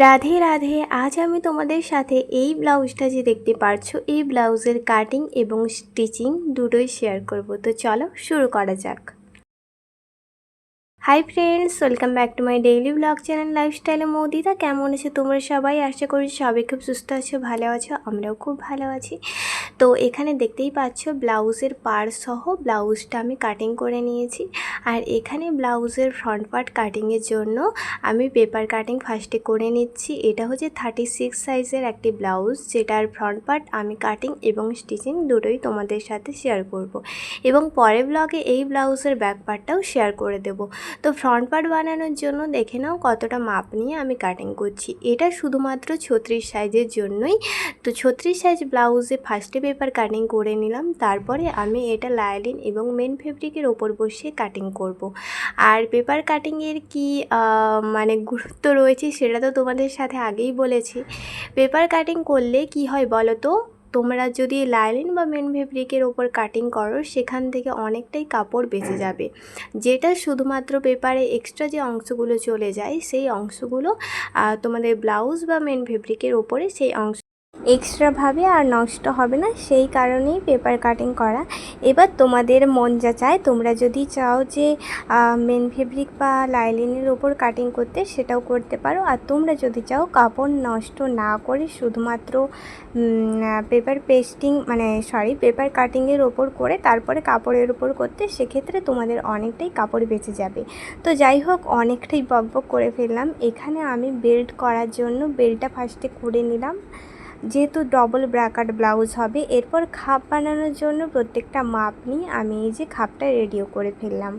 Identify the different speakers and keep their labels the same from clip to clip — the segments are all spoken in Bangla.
Speaker 1: রাধে রাধে, আজ আমি তোমাদের সাথে এই ব্লাউজটা যে দেখতে পারছ, এই ব্লাউজের কাটিং এবং স্টিচিং দুটোই শেয়ার করব। তো চলো শুরু করা যাক। Hi friends welcome back to my daily blog channel লাইফস্টাইলে মৌদিদা কেমন আছে তোমরা সবাই? আশা করি সবাই খুব সুস্থ আছো, ভালো আছো, আমরাও খুব ভালো আছি। তো এখানে দেখতেই পাচ্ছ ব্লাউজের পার সহ ব্লাউজটা আমি কাটিং করে নিয়েছি। আর এখানে ব্লাউজের ফ্রন্ট পার্ট কাটিংয়ের জন্য আমি পেপার কাটিং ফার্স্টে করে নিচ্ছি। এটা হচ্ছে থার্টি সিক্স সাইজের একটি ব্লাউজ, যেটার ফ্রন্ট পার্ট আমি কাটিং এবং স্টিচিং দুটোই তোমাদের সাথে শেয়ার করব। এবং পরের ব্লগে এই ব্লাউজের ব্যাক পার্টটাও শেয়ার করে দেবো। তো ফ্রন্ট পার্ট বানানোর জন্য দেখে নাও কতটা মাপ নিয়ে আমি কাটিং করছি। এটা শুধুমাত্র ছত্রিশ সাইজের জন্যই। তো ছত্রিশ সাইজ ব্লাউজে ফার্স্টে পেপার কাটিং করে নিলাম। তারপরে আমি এটা লাইলিন এবং মেন ফেব্রিকের ওপর বসিয়ে কাটিং করব। আর পেপার কাটিংয়ের কি মানে গুরুত্ব রয়েছে সেটা তো তোমাদের সাথে আগেই বলেছি। পেপার কাটিং করলে কি হয় বলো তো? তোমরা যদি লাইলিন বা মেন ফেব্রিকের ওপর কাটিং করো, সেখান থেকে অনেকটাই কাপড় বেঁচে যাবে। যেটা শুধুমাত্র পেপারে এক্সট্রা যে অংশগুলো চলে যায়, সেই অংশগুলো তোমাদের ব্লাউজ বা মেন ফেব্রিকের ওপরে সেই অংশ এক্সট্রাভাবে আর নষ্ট হবে না, সেই কারণেই পেপার কাটিং করা। এবার তোমাদের মন যা চায়, তোমরা যদি চাও যে মেন ফেব্রিক বা লাইলিনের ওপর কাটিং করতে, সেটাও করতে পারো। আর তোমরা যদি চাও কাপড় নষ্ট না করে শুধুমাত্র পেপার পেস্টিং মানে সরি পেপার কাটিংয়ের ওপর করে তারপরে কাপড়ের ওপর করতে, সেক্ষেত্রে তোমাদের অনেকটাই কাপড় বেঁচে যাবে। তো যাই হোক, অনেকটাই বকবক করে ফেললাম। এখানে আমি বেল্ট করার জন্য বেল্টটা ফার্স্টে করে নিলাম। যেহেতু ডবল ব্র্যাকাট ব্লাউজ হবে, এরপর খাপ বানানোর জন্য প্রত্যেকটা মাপ নিয়ে আমি এই যে খাপটা রেডিও করে ফেললাম।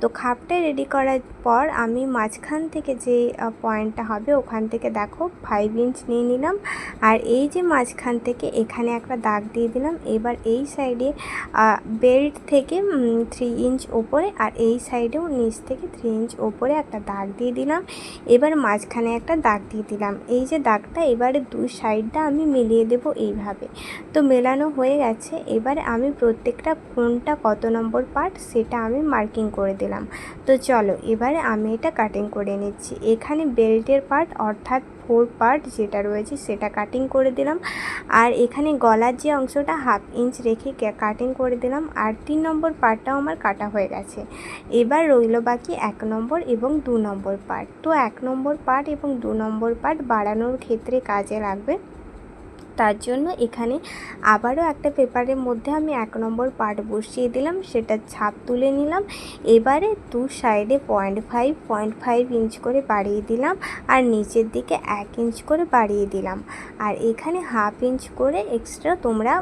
Speaker 1: তো খাপটা রেডি করার পর আমি মাঝখান থেকে যে পয়েন্টটা হবে, ওখান থেকে দেখো ফাইভ ইঞ্চ নিয়ে নিলাম। আর এই যে মাঝখান থেকে এখানে একটা দাগ দিয়ে দিলাম। এবার এই সাইডে বেল্ট থেকে থ্রি ইঞ্চ ওপরে আর এই সাইডেও নিচ থেকে থ্রি ইঞ্চ ওপরে একটা দাগ দিয়ে দিলাম। এবার মাঝখানে একটা দাগ দিয়ে দিলাম। এই যে দাগটা এবারে দুই সাইডটা আমি আমি মিলিয়ে দেব এইভাবে। তো মেলানো হয়ে গেছে। এবারে আমি প্রত্যেকটা কোনটা কত নম্বর পার্ট সেটা আমি মার্কিং করে দিলাম। তো চলো, এবারে আমি এটা কাটিং করে নিচ্ছি। এখানে বেল্টের পার্ট অর্থাৎ ফোর পার্ট যেটা রয়েছে সেটা কাটিং করে দিলাম। আর এখানে গলার যে অংশটা হাফ ইঞ্চ রেখে কাটিং করে দিলাম। আর তিন নম্বর পার্টটাও আমার কাটা হয়ে গেছে। এবার রইল বাকি এক নম্বর এবং দু নম্বর পার্ট তো এক নম্বর পার্ট এবং দু নম্বর পার্ট বাড়ানোর ক্ষেত্রে কাজে লাগবে তার জন্য এখানে আবারও একটা পেপারের মধ্যে আমি এক নম্বর পার্ট বসিয়ে দিলাম সেটা ছাপ তুলে নিলাম। এবারে দু সাইডে point five point five inch করে বাড়িয়ে দিলাম আর নিচের দিকে এক ইঞ্চ করে বাড়িয়ে দিলাম। আর এখানে হাফ ইঞ্চ করে এক্সট্রা তোমরা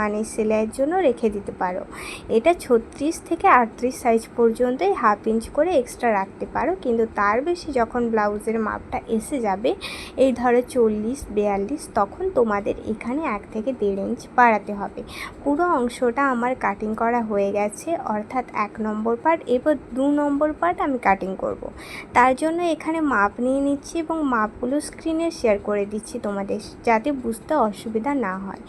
Speaker 1: মানে সেলাইয়ের জন্য রেখে দিতে পারো। এটা ছত্রিশ থেকে আটত্রিশ সাইজ পর্যন্তই হাফ ইঞ্চ করে এক্সট্রা রাখতে পারো, কিন্তু তার বেশি যখন ব্লাউজের মাপটা এসে যাবে, এই ধরো চল্লিশ, বিয়াল্লিশ, তখন তোমাদের এখানে এক থেকে দেড় ইঞ্চ বাড়াতে হবে। পুরো অংশটা আমার কাটিং করা হয়ে গেছে, অর্থাৎ এক নম্বর পার্ট এবার দু নম্বর পার্ট আমি কাটিং করব। তার জন্য এখানে মাপ নিয়ে নিচ্ছি এবং মাপগুলো স্ক্রিনে শেয়ার করে দিচ্ছি তোমাদের, যাতে বুঝতে অসুবিধা না হয়।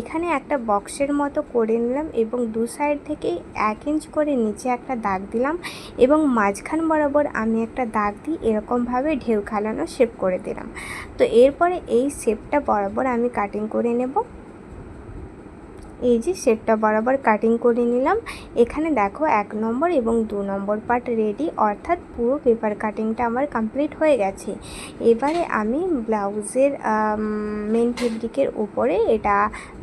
Speaker 1: এখানে একটা বক্সের মতো করে নিলাম এবং দু সাইড থেকে এক ইঞ্চ করে নিচে একটা দাগ দিলাম এবং মাঝখান বরাবর আমি একটা দাগ দিই এরকমভাবে ঢেউ খেলানো শেপ করে দিলাম। তো এরপরে এই শেপটা বরাবর আমি কাটিং কাটিং করে নেব। এই যে শেপটা বরাবর কাটিং করে নিলাম। এখানে দেখো এক নম্বর এবং দু নম্বর পার্ট রেডি অর্থাৎ পুরো পেপার কাটিংটা আমার কমপ্লিট হয়ে গেছে। এবারে আমি ব্লাউজের মেন ফেব্রিকের উপরে এটা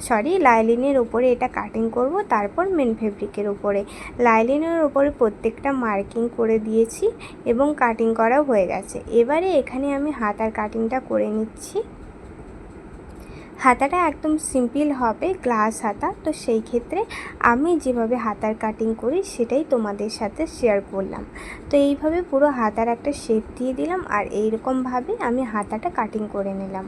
Speaker 1: সরি লাইলিনের উপরে এটা কাটিং করব, তারপর মেন ফেব্রিকের উপরে। লাইলিনের উপরে প্রত্যেকটা মার্কিং করে দিয়েছি এবং কাটিং করাও হয়ে গেছে। এবারে এখানে আমি হাতার কাটিংটা করে নিচ্ছি। হাতাটা একদম সিম্পল হবে, গ্লাস হাতা। তো সেই ক্ষেত্রে আমি যেভাবে হাতার কাটিং করি, সেটাই তোমাদের সাথে শেয়ার করলাম। তো এইভাবে পুরো হাতার একটা শেপ দিয়ে দিলাম আর এইরকমভাবে আমি হাতাটা কাটিং করে নিলাম।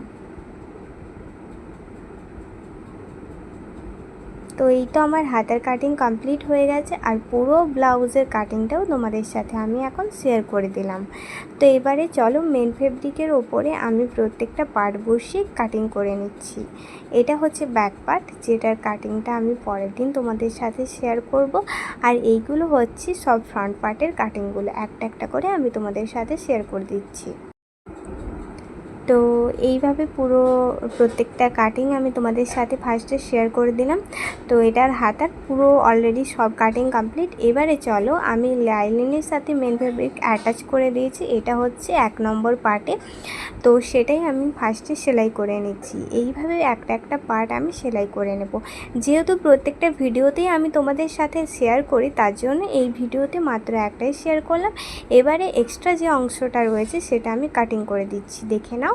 Speaker 1: তো এই তো আমার হাতের কাটিং কমপ্লিট হয়ে গেছে আর পুরো ব্লাউজের কাটিংটাও তোমাদের সাথে আমি এখন শেয়ার করে দিলাম। তো এবারে চলো মেন ফেব্রিকের ওপরে আমি প্রত্যেকটা পার্ট বসিয়ে কাটিং করে নিচ্ছি। এটা হচ্ছে ব্যাক পার্ট যেটার কাটিংটা আমি পরের দিন তোমাদের সাথে শেয়ার করব। আর এইগুলো হচ্ছে সব ফ্রন্ট পার্টের কাটিংগুলো একটা একটা করে আমি তোমাদের সাথে শেয়ার করে দিচ্ছি। তো এইভাবে পুরো প্রত্যেকটা কাটিং আমি তোমাদের সাথে ফার্স্টে শেয়ার করে দিলাম। তো এটার হাতার পুরো অলরেডি সব কাটিং কমপ্লিট এবারে চলো আমি লাইলিনের সাথে মেন ফেব্রিক অ্যাটাচ করে দিয়েছি। এটা হচ্ছে এক নম্বর পার্টে তো সেটাই আমি ফার্স্টে সেলাই করে নিচ্ছি। এইভাবে একটা একটা পার্ট আমি সেলাই করে নেব। যেহেতু প্রত্যেকটা ভিডিওতেই আমি তোমাদের সাথে শেয়ার করি, তার জন্য এই ভিডিওতে মাত্র একটাই শেয়ার করলাম। এবারে এক্সট্রা যে অংশটা রয়েছে, সেটা আমি কাটিং করে দিচ্ছি। দেখে নাও।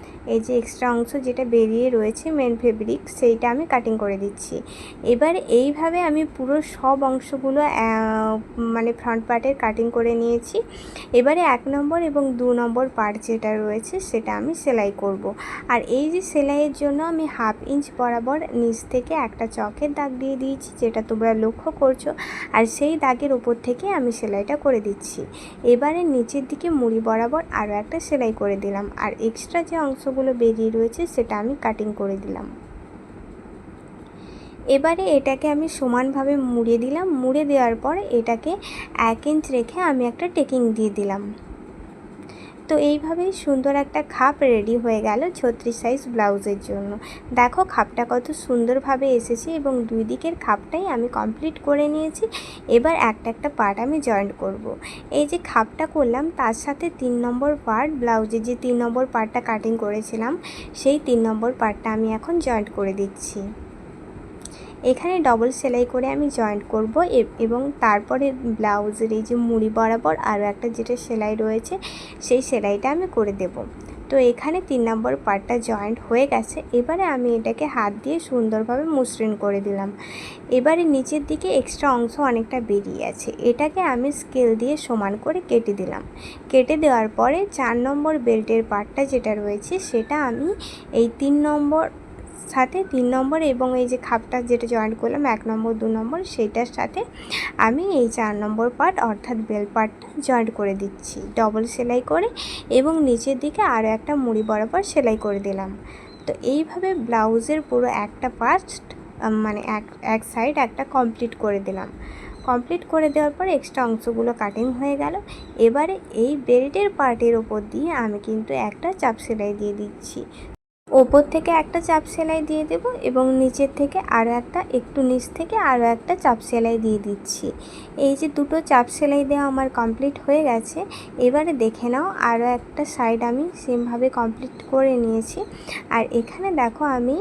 Speaker 1: এই যে এক্সট্রা অংশ যেটা বেরিয়ে রয়েছে মেন ফেব্রিক সেইটা আমি কাটিং করে দিচ্ছি। এবার এইভাবে আমি পুরো সব অংশগুলো মানে ফ্রন্ট পার্টের কাটিং করে নিয়েছি। এবারে এক নম্বর এবং দু নম্বর পার্ট যেটা রয়েছে, সেটা আমি সেলাই করব। আর এই যে সেলাইয়ের জন্য আমি হাফ ইঞ্চ বরাবর নিচ থেকে একটা চকের দাগ দিয়ে দিয়েছি, যেটা তোমরা লক্ষ্য করছ। আর সেই দাগের উপর থেকে আমি সেলাইটা করে দিচ্ছি। এবারে নিচের দিকে মুড়ি বরাবর আরও একটা সেলাই করে দিলাম। আর এক্সট্রা যে অংশ অংশগুলো বেরিয়ে রয়েছে সেটা আমি কাটিং করে দিলাম। এবারে এটাকে আমি সমানভাবে মুড়ে দিলাম, মুড়ে দেওয়ার পর এটাকে এক ইঞ্চ রেখে আমি একটা টেকিং দিয়ে দিলাম। তো এইভাবেই সুন্দর একটা খাপ রেডি হয়ে গেল ছত্রিশ সাইজ ব্লাউজের জন্য। দেখো খাপটা কত সুন্দরভাবে এসেছে এবং দুই দিকের খাপটাই আমি কমপ্লিট করে নিয়েছি। এবার একটা একটা পার্ট আমি জয়েন্ট করব। এই যে খাপটা করলাম, তার সাথে তিন নম্বর পার্ট ব্লাউজের যে তিন নম্বর পার্টটা কাটিং করেছিলাম, সেই তিন নম্বর পার্টটা আমি এখন জয়েন্ট করে দিচ্ছি। এখানে ডবল সেলাই করে আমি জয়েন্ট করব এবং তারপরে ব্লাউজের এই যে মুড়ি বরাবর আরও একটা যেটা সেলাই রয়েছে, সেই সেলাইটা আমি করে দেব। তো এখানে তিন নম্বর পার্টটা জয়েন্ট হয়ে গেছে। এবারে আমি এটাকে হাত দিয়ে সুন্দরভাবে মসৃণ করে দিলাম। এবারে নিচের দিকে এক্সট্রা অংশ অনেকটা বেরিয়ে আছে। এটাকে আমি স্কেল দিয়ে সমান করে কেটে দিলাম। কেটে দেওয়ার পরে চার নম্বর বেল্টের পার্টটা যেটা রয়েছে, সেটা আমি এই তিন নম্বর সাথে তিন নম্বর এবং এই যে খাপটা যেটা জয়েন্ট করলাম, এক নম্বর, দু নম্বর, সেইটার সাথে আমি এই চার নম্বর পার্ট অর্থাৎ বেল পার্টটা জয়েন্ট করে দিচ্ছি। ডবল সেলাই করে এবং নিচের দিকে আরও একটা মুড়ি বরাবর সেলাই করে দিলাম। তো এইভাবে ব্লাউজের পুরো একটা পার্ট মানে এক এক সাইড একটা কমপ্লিট করে দিলাম। কমপ্লিট করে দেওয়ার পর এক্সট্রা অংশগুলো কাটিং হয়ে গেল। এবারে এই বেল্টের পার্টের ওপর দিয়ে আমি কিন্তু একটা চাপ সেলাই দিয়ে দিচ্ছি। ওপর থেকে একটা চাপ সেলাই দিয়ে দেব এবং নিচের থেকে আরও একটা, একটু নিচ থেকে আরও একটা চাপ সেলাই দিয়ে দিচ্ছি। এই যে দুটো চাপ সেলাই দেওয়া আমার কমপ্লিট হয়ে গেছে, এবারে দেখে নাও আরও একটা সাইড আমি সেমভাবে কমপ্লিট করে নিয়েছি। আর এখানে দেখো আমি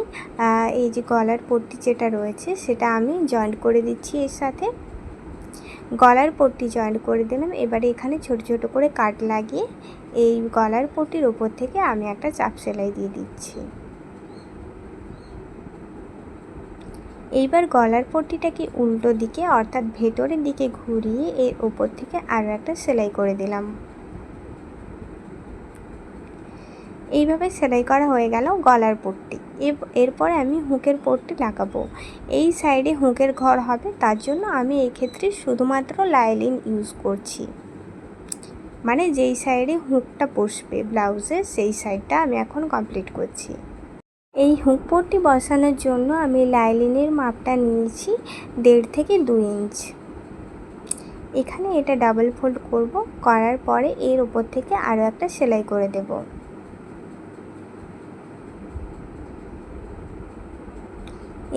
Speaker 1: এই যে গলার পট্টি যেটা রয়েছে সেটা আমি জয়েন্ট করে দিচ্ছি এর সাথে। গলার পট্টি জয়েন্ট করে দিলাম, এবারে এখানে ছোট ছোট করে কাট লাগিয়ে এই গলার পট্টির ওপর থেকে আমি একটা চাপ সেলাই দিয়ে দিচ্ছি। এইবার গলার পট্টিটাকে উল্টো দিকে অর্থাৎ ভেতরের দিকে ঘুরিয়ে এর ওপর থেকে আরও একটা সেলাই করে দিলাম। এইভাবে সেলাই করা হয়ে গেল গলার পট্টি। এরপরে আমি হুঁকের পট্টি লাগাবো। এই সাইডে হুঁকের ঘর হবে, তার জন্য আমি এক্ষেত্রে শুধুমাত্র লাইলিন ইউজ করছি। মানে যেই সাইডে হুকটা বসবে ব্লাউজে সেই সাইডটা আমি এখন কমপ্লিট করছি। এই হুক পট্টি বসানোর জন্য আমি লাইলিনের মাপটা নিয়েছি দেড় থেকে দুই ইঞ্চ এখানে এটা ডাবল ফোল্ড করব, করার পরে এর ওপর থেকে আরও একটা সেলাই করে দেবো।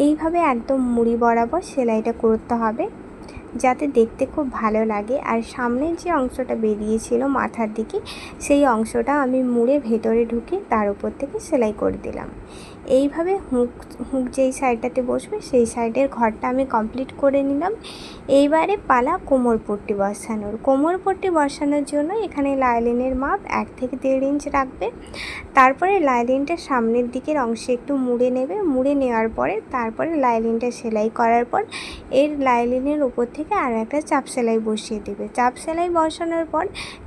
Speaker 1: এইভাবে একদম মুড়ি বরাবর সেলাইটা করতে হবে। যাতে দেখতে খুব ভালো লাগে। আর সামনের যে অংশটা বেরিয়েছিল মাথার দিকে, সেই অংশটা আমি মুড়ে ভেতরে ঢুকে তার উপর থেকে সেলাই করে দিলাম। এইভাবে হুক হুক যেই সাইডটাতে বসবে, সেই সাইডের ঘরটা আমি কমপ্লিট করে নিলাম। এইবারে পালা কোমর পট্টি বসানোর। কোমর পট্টি বসানোর জন্য এখানে লাইলিনের মাপ এক থেকে দেড় ইঞ্চ রাখবে। তারপরে লাইলিনটা সামনের দিকের অংশে একটু মুড়ে নেবে। মুড়ে নেওয়ার পরে তারপরে লাইলিনটা সেলাই করার পর এর লাইলিনের উপর থেকে আর একটা চাপ সেলাই বসিয়ে দেবে। চাপ সেলাই বসানোর পর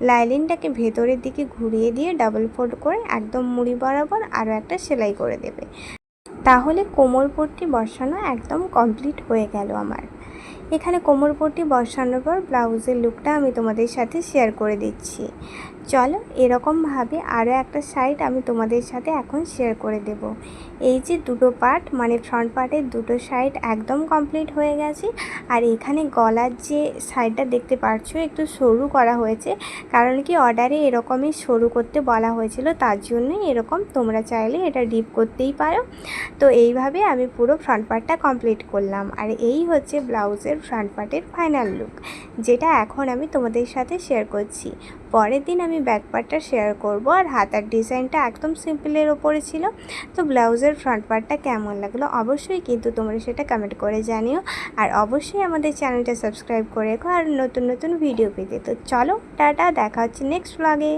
Speaker 1: লাইলিনটাকে ভেতরের দিকে ঘুরিয়ে দিয়ে ডাবল ফোল্ড করে একদম মুড়ি বরাবর আরও একটা সেলাই করে দেবে। তাহলে কোমর পট্টি বসানো একদম কমপ্লিট হয়ে গেল আমার। এখানে কোমর পট্টি বসানোর পর ব্লাউজের লুকটা আমি তোমাদের সাথে শেয়ার করে দিচ্ছি। চলো এরকমভাবে আরও একটা সাইড আমি তোমাদের সাথে এখন শেয়ার করে দেব। এই যে দুটো পার্ট মানে ফ্রন্ট পার্টের দুটো সাইড একদম কমপ্লিট হয়ে গেছে। আর এখানে গলার যে সাইডটা দেখতে পাচ্ছ একটু সরু করা হয়েছে। কারণ কি অর্ডারে এরকমই সরু করতে বলা হয়েছিল, তার জন্যই এরকম তোমরা চাইলে এটা ডিপ করতেই পারো। তো এইভাবে আমি পুরো ফ্রন্ট পার্টটা কমপ্লিট করলাম। আর এই হচ্ছে ব্লাউজের ফ্রন্ট পার্টের ফাইনাল লুক যেটা এখন আমি তোমাদের সাথে শেয়ার করছি। পরের দিন আমি ব্যাক পার্টটা শেয়ার করব। আর হাতার ডিজাইনটা একদম সিম্পলের ওপরে ছিল। তো ব্লাউজের ফ্রন্ট পার্টটা কেমন লাগল অবশ্যই কিন্তু তোমরা সেটা কমেন্ট করে জানিও। আর অবশ্যই আমাদের চ্যানেলটা সাবস্ক্রাইব করে রেখো। আর নতুন নতুন ভিডিও পেতে। তো চলো, টাটা, দেখা হচ্ছে নেক্সট ব্লগে